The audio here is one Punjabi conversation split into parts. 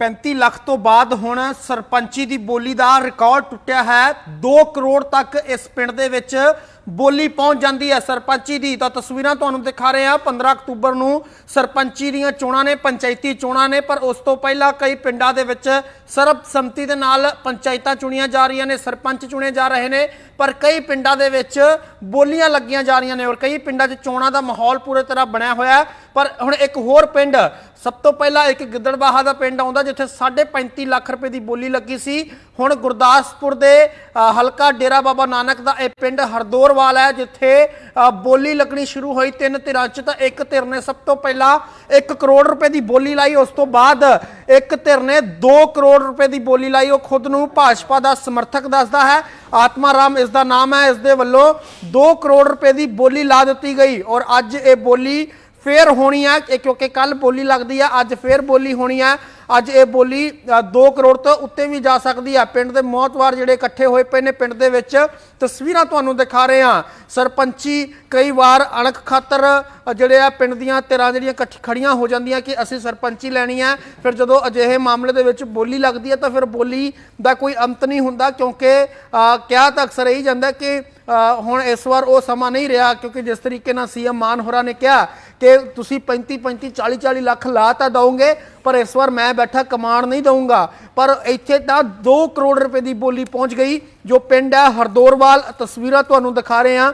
35 ਲੱਖ ਤੋਂ ਬਾਅਦ ਹੁਣ ਸਰਪੰਚੀ ਦੀ ਬੋਲੀ ਦਾ ਰਿਕਾਰਡ ਟੁੱਟਿਆ ਹੈ। 2 ਕਰੋੜ ਤੱਕ ਇਸ ਪਿੰਡ ਦੇ ਵਿੱਚ ਬੋਲੀ ਪਹੁੰਚ ਜਾਂਦੀ ਹੈ ਸਰਪੰਚੀ ਦੀ। ਤਾਂ ਤਸਵੀਰਾਂ ਤੁਹਾਨੂੰ ਦਿਖਾ ਰਹੇ ਹਾਂ। 15 ਅਕਤੂਬਰ ਨੂੰ ਸਰਪੰਚੀ ਦੀਆਂ ਚੋਣਾਂ ਨੇ, ਪੰਚਾਇਤੀ ਚੋਣਾਂ ਨੇ, ਪਰ ਉਸ ਤੋਂ ਪਹਿਲਾਂ ਕਈ ਪਿੰਡਾਂ ਦੇ ਵਿੱਚ ਸਰਬਸੰਮਤੀ ਦੇ ਨਾਲ ਪੰਚਾਇਤਾਂ ਚੁਣੀਆਂ ਜਾ ਰਹੀਆਂ ਨੇ, ਸਰਪੰਚ ਚੁਣੇ ਜਾ ਰਹੇ ਨੇ, ਪਰ ਕਈ ਪਿੰਡਾਂ ਦੇ ਵਿੱਚ ਬੋਲੀਆਂ ਲੱਗੀਆਂ ਜਾ ਰਹੀਆਂ ਨੇ ਔਰ ਕਈ ਪਿੰਡਾਂ 'ਚ ਚੋਣਾਂ ਦਾ ਮਾਹੌਲ ਪੂਰੇ ਤਰ੍ਹਾਂ ਬਣਿਆ ਹੋਇਆ ਪਰ ਹੁਣ ਇੱਕ ਹੋਰ ਪਿੰਡ, ਸਭ ਤੋਂ ਪਹਿਲਾਂ ਇੱਕ ਗਿੱਦੜਬਾਹਾ ਦਾ ਪਿੰਡ ਆਉਂਦਾ ਜਿੱਥੇ 35 ਲੱਖ ਰੁਪਏ ਦੀ ਬੋਲੀ ਲੱਗੀ ਸੀ। ਹੁਣ ਗੁਰਦਾਸਪੁਰ ਦੇ ਹਲਕਾ ਡੇਰਾ ਬਾਬਾ ਨਾਨਕ ਦਾ ਇਹ ਪਿੰਡ ਹਰਦੋਰਵਾਲ ਹੈ, ਜਿੱਥੇ ਬੋਲੀ ਲੱਗਣੀ ਸ਼ੁਰੂ ਹੋਈ ਤਿੰਨ ਧਿਰਾਂ 'ਚ ਤਾਂ ਇੱਕ ਧਿਰ ਨੇ ਸਭ ਤੋਂ ਪਹਿਲਾਂ 1 ਕਰੋੜ ਰੁਪਏ ਦੀ ਬੋਲੀ ਲਾਈ, ਉਸ ਤੋਂ ਬਾਅਦ ਇੱਕ ਧਿਰ ਨੇ 2 ਕਰੋੜ ਰੁਪਏ ਦੀ ਬੋਲੀ ਲਾਈ। ਉਹ ਖੁਦ ਨੂੰ ਭਾਜਪਾ ਦਾ ਸਮਰਥਕ ਦੱਸਦਾ ਹੈ। ਆਤਮਾ ਰਾਮ ਇਸ ਦਾ ਨਾਮ ਹੈ। ਇਸ ਦੇ ਵੱਲੋਂ 2 ਕਰੋੜ ਰੁਪਏ ਦੀ ਬੋਲੀ ਲਾ ਦਿੱਤੀ ਗਈ ਔਰ ਅੱਜ ਇਹ ਬੋਲੀ ਫੇਰ ਹੋਣੀ ਹੈ ਇਹ ਕਿਉਂਕਿ ਕੱਲ ਬੋਲੀ ਲੱਗਦੀ ਹੈ ਅੱਜ ਫੇਰ ਬੋਲੀ ਹੋਣੀ ਹੈ ਅੱਜ ਇਹ ਬੋਲੀ 2 ਕਰੋੜ ਤੋਂ ਉੱਤੇ ਵੀ ਜਾ ਸਕਦੀ ਹੈ ਪਿੰਡ ਦੇ ਮੌਤਵਾਰ ਜਿਹੜੇ ਇਕੱਠੇ ਹੋਏ ਪਏ ਨੇ ਪਿੰਡ ਦੇ ਵਿੱਚ, ਤਸਵੀਰਾਂ ਤੁਹਾਨੂੰ ਦਿਖਾ ਰਹੇ ਹਾਂ ਸਰਪੰਚੀ ਕਈ ਵਾਰ ਅਣਖ ਖਾਤਰ ਜਿਹੜੇ ਆ ਪਿੰਡ ਦੀਆਂ ਧਿਰਾਂ ਜਿਹੜੀਆਂ ਇਕੱਠ- ਖੜੀਆਂ ਹੋ ਜਾਂਦੀਆਂ ਕਿ ਅਸੀਂ ਸਰਪੰਚੀ ਲੈਣੀ ਹੈ ਫਿਰ ਜਦੋਂ ਅਜਿਹੇ ਮਾਮਲੇ ਦੇ ਵਿੱਚ ਬੋਲੀ ਲੱਗਦੀ ਹੈ ਤਾਂ ਫਿਰ ਬੋਲੀ ਦਾ ਕੋਈ ਅੰਤ ਨਹੀਂ ਹੁੰਦਾ ਕਿਉਂਕਿ ਕਿਹਾ ਤਾਂ ਅਕਸਰ ਇਹੀ ਜਾਂਦਾ ਕਿ ਹੁਣ ਇਸ ਵਾਰ ਉਹ ਸਮਾਂ ਨਹੀਂ ਰਿਹਾ ਕਿਉਂਕਿ ਜਿਸ ਤਰੀਕੇ ਨਾਲ ਸੀਐਮ ਮਾਨ ਹੋਰਾਂ ਨੇ ਕਿਹਾ ਕਿ ਤੁਸੀਂ 35 35 40 40 ਲੱਖ ਲਾ ਤਾਂ ਦਓਗੇ, ਪਰ ਇਸ ਵਾਰ ਮੈਂ ਬੈਠਾ ਕਮਾਣ ਨਹੀਂ ਦਊਂਗਾ। ਪਰ ਇੱਥੇ ਤਾਂ 2 ਕਰੋੜ ਰੁਪਏ ਦੀ ਬੋਲੀ ਪਹੁੰਚ ਗਈ, ਜੋ ਪਿੰਡ ਹੈ ਹਰਦੋਰਵਾਲ। ਤਸਵੀਰਾਂ ਤੁਹਾਨੂੰ ਦਿਖਾ ਰਹੇ ਹਾਂ।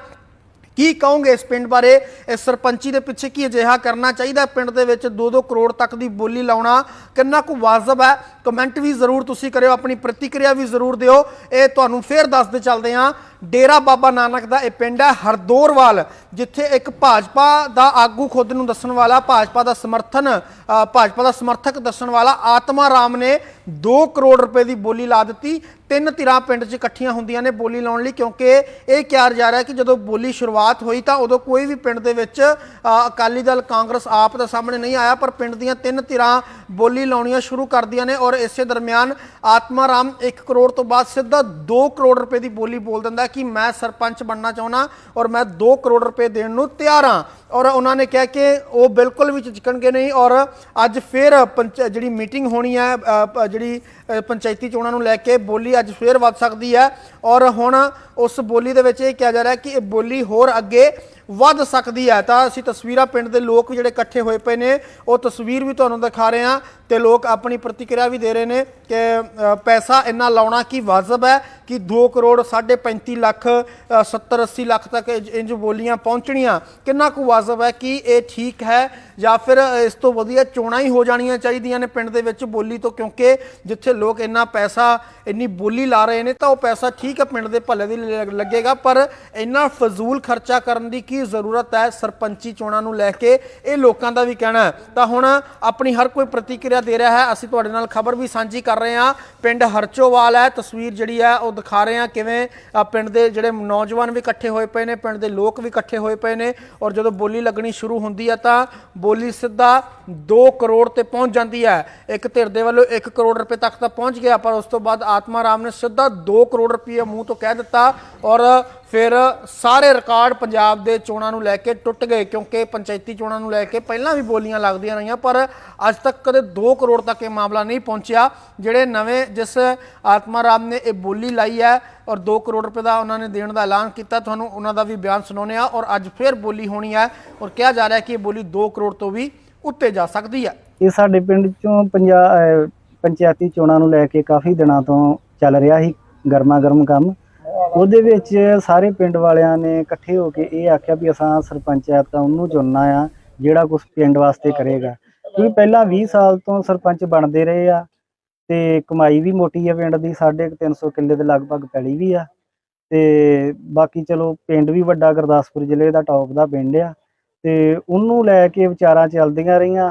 ਕੀ ਕਹੋਗੇ ਇਸ ਪਿੰਡ ਬਾਰੇ? ਇਸ ਸਰਪੰਚੀ ਦੇ ਪਿੱਛੇ ਕੀ ਅਜਿਹਾ ਕਰਨਾ ਚਾਹੀਦਾ? ਪਿੰਡ ਦੇ ਵਿੱਚ 2-2 ਕਰੋੜ ਤੱਕ ਦੀ ਬੋਲੀ ਲਾਉਣਾ ਕਿੰਨਾ ਕੁ ਵਾਜਬ ਹੈ? ਕਮੈਂਟ ਵੀ ਜ਼ਰੂਰ ਤੁਸੀਂ ਕਰਿਓ, ਆਪਣੀ ਪ੍ਰਤੀਕਿਰਿਆ ਵੀ ਜ਼ਰੂਰ ਦਿਓ। ਇਹ ਤੁਹਾਨੂੰ ਫੇਰ ਦੱਸਦੇ ਚੱਲਦੇ ਹਾਂ। ਡੇਰਾ ਬਾਬਾ ਨਾਨਕ ਦਾ ਇਹ ਪਿੰਡ ਹੈ, ਹਰਦੋਰਵਾਲ, ਜਿੱਥੇ ਇੱਕ ਭਾਜਪਾ ਦਾ ਆਗੂ ਖੁਦ ਨੂੰ ਦੱਸਣ ਵਾਲਾ, ਭਾਜਪਾ ਦਾ ਸਮਰਥਨ ਭਾਜਪਾ ਦਾ ਸਮਰਥਕ ਦੱਸਣ ਵਾਲਾ ਆਤਮਾ ਰਾਮ ਨੇ 2 ਕਰੋੜ ਰੁਪਏ ਦੀ ਬੋਲੀ ਲਾ ਦਿੱਤੀ। ਤਿੰਨ ਧਿਰਾਂ ਪਿੰਡ 'ਚ ਇਕੱਠੀਆਂ ਹੁੰਦੀਆਂ ਨੇ ਬੋਲੀ ਲਾਉਣ ਲਈ, ਕਿਉਂਕਿ ਇਹ ਕਿਹਾ ਜਾ ਰਿਹਾ ਕਿ ਜਦੋਂ ਬੋਲੀ ਸ਼ੁਰੂਆਤ ਹੋਈ ਤਾਂ ਉਦੋਂ ਕੋਈ ਵੀ ਪਿੰਡ ਦੇ ਵਿੱਚ ਅਕਾਲੀ ਦਲ, ਕਾਂਗਰਸ ਆਪ ਦਾ ਸਾਹਮਣੇ ਨਹੀਂ ਆਇਆ, ਪਰ ਪਿੰਡ ਦੀਆਂ ਤਿੰਨ ਧਿਰਾਂ ਬੋਲੀ ਲਾਉਣੀਆਂ ਸ਼ੁਰੂ ਕਰਦੀਆਂ ਨੇ ਔਰ ਇਸੇ ਦਰਮਿਆਨ ਆਤਮਾ ਰਾਮ 1 ਕਰੋੜ ਤੋਂ ਬਾਅਦ ਸਿੱਧਾ 2 ਕਰੋੜ ਰੁਪਏ ਦੀ ਬੋਲੀ ਬੋਲ ਦਿੰਦਾ ਕਿ ਮੈਂ ਸਰਪੰਚ ਬਣਨਾ ਚਾਹੁੰਦਾ ਔਰ ਮੈਂ 2 ਕਰੋੜ ਰੁਪਏ ਦੇਣ ਨੂੰ ਤਿਆਰ ਹਾਂ। ਔਰ ਉਹਨਾਂ ਨੇ ਕਿਹਾ ਕਿ ਉਹ ਬਿਲਕੁਲ ਵੀ ਝਿਜਕਣਗੇ ਨਹੀਂ ਔਰ ਅੱਜ ਫਿਰ ਪੰਚ, ਜਿਹੜੀ ਮੀਟਿੰਗ ਹੋਣੀ ਹੈ ਜਿਹੜੀ ਪੰਚਾਇਤੀ ਚੋਣਾਂ ਨੂੰ ਲੈ ਕੇ ਬੋਲੀ ਅੱਜ ਫਿਰ ਵੱਧ ਸਕਦੀ ਹੈ ਔਰ ਹੁਣ ਉਸ ਬੋਲੀ ਦੇ ਵਿੱਚ ਇਹ ਕਿਹਾ ਜਾ ਰਿਹਾ ਕਿ ਇਹ ਬੋਲੀ ਹੋਰ ਅੱਗੇ ਵੱਧ ਸਕਦੀ ਹੈ। ਤਾਂ ਅਸੀਂ ਤਸਵੀਰਾਂ ਪਿੰਡ ਦੇ ਲੋਕ ਜਿਹੜੇ ਇਕੱਠੇ ਹੋਏ ਪਏ ਨੇ, ਉਹ ਤਸਵੀਰ ਵੀ ਤੁਹਾਨੂੰ ਦਿਖਾ ਰਹੇ ਹਾਂ ਤੇ ਲੋਕ ਆਪਣੀ ਪ੍ਰਤੀਕਿਰਿਆ ਵੀ ਦੇ ਰਹੇ ਨੇ ਕਿ ਪੈਸਾ ਇੰਨਾ ਲਾਉਣਾ ਕੀ ਵਾਜਬ ਹੈ ਕਿ 2 ਕਰੋੜ 35 ਲੱਖ 70 80 ਲੱਖ ਤੱਕ ਇੰਜ ਇੰਜ ਬੋਲੀਆਂ ਪਹੁੰਚਣੀਆਂ। ਕਿੰਨਾ ਕੁ ਵਾਜਬ ਹੈ ਕਿ ਇਹ ਠੀਕ ਹੈ ਜਾਂ ਫਿਰ ਇਸ ਤੋਂ ਵਧੀਆ ਚੋਣਾਂ ਹੀ ਹੋ ਜਾਣੀਆਂ ਚਾਹੀਦੀਆਂ ਨੇ ਪਿੰਡ ਦੇ ਵਿੱਚ ਬੋਲੀ ਤੋਂ, ਕਿਉਂਕਿ ਜਿੱਥੇ ਲੋਕ ਇੰਨਾ ਪੈਸਾ, ਇੰਨੀ ਬੋਲੀ ਲਾ ਰਹੇ ਨੇ ਤਾਂ ਉਹ ਪੈਸਾ ਠੀਕ ਹੈ, ਪਿੰਡ ਦੇ ਭਲੇ ਦੀ ਲ- ਲੱਗੇਗਾ, ਪਰ ਇੰਨਾ ਫਜ਼ੂਲ ਖਰਚਾ ਕਰਨ ਦੀ ਕੀ ਜ਼ਰੂਰਤ ਹੈ ਸਰਪੰਚੀ ਚੋਣਾਂ ਨੂੰ ਲੈ ਕੇ? ਇਹ ਲੋਕਾਂ ਦਾ ਵੀ ਕਹਿਣਾ ਤਾਂ ਹੁਣ ਆਪਣੀ ਹਰ ਕੋਈ ਪ੍ਰਤੀਕਿਰਿਆ ਦੇ ਰਿਹਾ ਹੈ। ਅਸੀਂ ਤੁਹਾਡੇ ਨਾਲ ਖਬਰ ਵੀ ਸਾਂਝੀ ਕਰ ਰਹੇ ਹਾਂ। ਪਿੰਡ ਹਰਚੋਵਾਲ ਹੈ, ਤਸਵੀਰ ਜਿਹੜੀ ਹੈ ਉਹ ਦਿਖਾ ਰਹੇ ਹਾਂ ਕਿਵੇਂ ਪਿੰਡ ਦੇ ਜਿਹੜੇ ਨੌਜਵਾਨ ਵੀ ਇਕੱਠੇ ਹੋਏ ਪਏ ਨੇ, ਪਿੰਡ ਦੇ ਲੋਕ ਵੀ ਇਕੱਠੇ ਹੋਏ ਪਏ ਨੇ ਔਰ ਜਦੋਂ ਬੋਲੀ ਲੱਗਣੀ ਸ਼ੁਰੂ ਹੁੰਦੀ ਹੈ ਤਾਂ ਬੋਲੀ ਸਿੱਧਾ 2 ਕਰੋੜ ਤੇ ਪਹੁੰਚ ਜਾਂਦੀ ਹੈ। ਇੱਕ ਧਿਰ ਦੇ ਵੱਲੋਂ 1 ਕਰੋੜ ਰੁਪਏ ਤੱਕ ਤਾਂ ਪਹੁੰਚ ਗਿਆ, ਪਰ ਉਸ ਤੋਂ ਬਾਅਦ ਆਤਮਾ ਰਾਮ ਨੇ ਸਿੱਧਾ 2 ਕਰੋੜ ਰੁਪਏ ਮੂੰਹ ਤੋਂ ਕਹਿ ਦਿੱਤਾ ਔਰ ਫਿਰ ਸਾਰੇ ਰਿਕਾਰਡ ਪੰਜਾਬ ਦੇ ਚੋਣਾਂ ਨੂੰ ਲੈ ਕੇ ਟੁੱਟ ਗਏ ਕਿਉਂਕਿ ਪੰਚਾਇਤੀ ਚੋਣਾਂ ਨੂੰ ਲੈ ਕੇ ਪਹਿਲਾਂ ਵੀ ਬੋਲੀਆਂ ਲੱਗਦੀਆਂ ਰਹੀਆਂ, ਪਰ ਅੱਜ ਤੱਕ ਕਦੇ 2 ਕਰੋੜ ਤੱਕ ਇਹ ਮਾਮਲਾ ਨਹੀਂ ਪਹੁੰਚਿਆ, ਜਿਹੜੇ ਨਵੇਂ ਜਿਸ ਆਤਮਾ ਰਾਮ ਨੇ ਇਹ ਬੋਲੀ ਲਾਈ ਹੈ ਔਰ 2 ਕਰੋੜ ਰੁਪਏ ਦਾ ਉਹਨਾਂ ਨੇ ਦੇਣ ਦਾ ਐਲਾਨ ਕੀਤਾ, ਤੁਹਾਨੂੰ ਉਹਨਾਂ ਦਾ ਵੀ ਬਿਆਨ ਸੁਣਾਉਂਦੇ ਆ ਔਰ ਅੱਜ ਫਿਰ ਬੋਲੀ ਹੋਣੀ ਹੈ ਔਰ ਕਿਹਾ ਜਾ ਰਿਹਾ ਕਿ ਇਹ ਬੋਲੀ 2 ਕਰੋੜ ਤੋਂ ਵੀ ਉੱਤੇ ਜਾ ਸਕਦੀ ਹੈ। ਇਹ ਸਾਡੇ ਪਿੰਡ ਚੋਂ ਪੰਜਾ ਪੰਚਾਇਤੀ ਚੋਣਾਂ ਨੂੰ ਲੈ ਕੇ ਕਾਫੀ ਦਿਨਾਂ ਤੋਂ ਚੱਲ ਰਿਹਾ ਸੀ ਗਰਮਾ ਗਰਮ ਕੰਮ। ਉਹਦੇ ਵਿੱਚ ਸਾਰੇ ਪਿੰਡ ਵਾਲਿਆਂ ਨੇ ਇਕੱਠੇ ਹੋ ਕੇ ਇਹ ਆਖਿਆ ਵੀ ਅਸਾਂ ਸਰਪੰਚ ਐ ਤਾਂ ਉਹਨੂੰ ਚੁਣਨਾ ਆ, ਜਿਹੜਾ ਕੁਝ ਪਿੰਡ ਵਾਸਤੇ ਕਰੇਗਾ। ਕਿਉਂਕਿ ਪਹਿਲਾਂ 20 ਸਾਲ ਤੋਂ ਸਰਪੰਚ ਬਣਦੇ ਰਹੇ ਆ ਤੇ ਕਮਾਈ ਵੀ ਮੋਟੀ ਆ ਪਿੰਡ ਦੀ, ਸਾਢੇ ਕੁ 300 ਕਿੱਲੇ ਦੇ ਲਗਭਗ ਪੈਲੀ ਵੀ ਆ। ਤੇ ਬਾਕੀ ਚਲੋ ਪਿੰਡ ਵੀ ਵੱਡਾ ਗੁਰਦਾਸਪੁਰ ਜ਼ਿਲ੍ਹੇ ਦਾ ਟੌਪ ਦਾ ਪਿੰਡ ਆ। ਤੇ ਉਹਨੂੰ ਲੈ ਕੇ ਵਿਚਾਰਾਂ ਚੱਲਦੀਆਂ ਰਹੀਆਂ।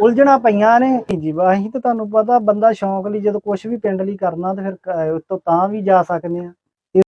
ਉਲਝਣਾ ਪਈਆਂ ਨੇ। ਜੀ ਵਾ ਅਸੀਂ ਤਾਂ ਤੁਹਾਨੂੰ ਪਤਾ ਬੰਦਾ ਸ਼ੌਂਕ ਲਈ ਜਦੋਂ ਕੁਝ ਵੀ ਪਿੰਡ ਲਈ ਕਰਨਾ ਤੇ ਫਿਰ ਕ- ਤਾਂ ਵੀ ਜਾ ਸਕਦੇ ਆ।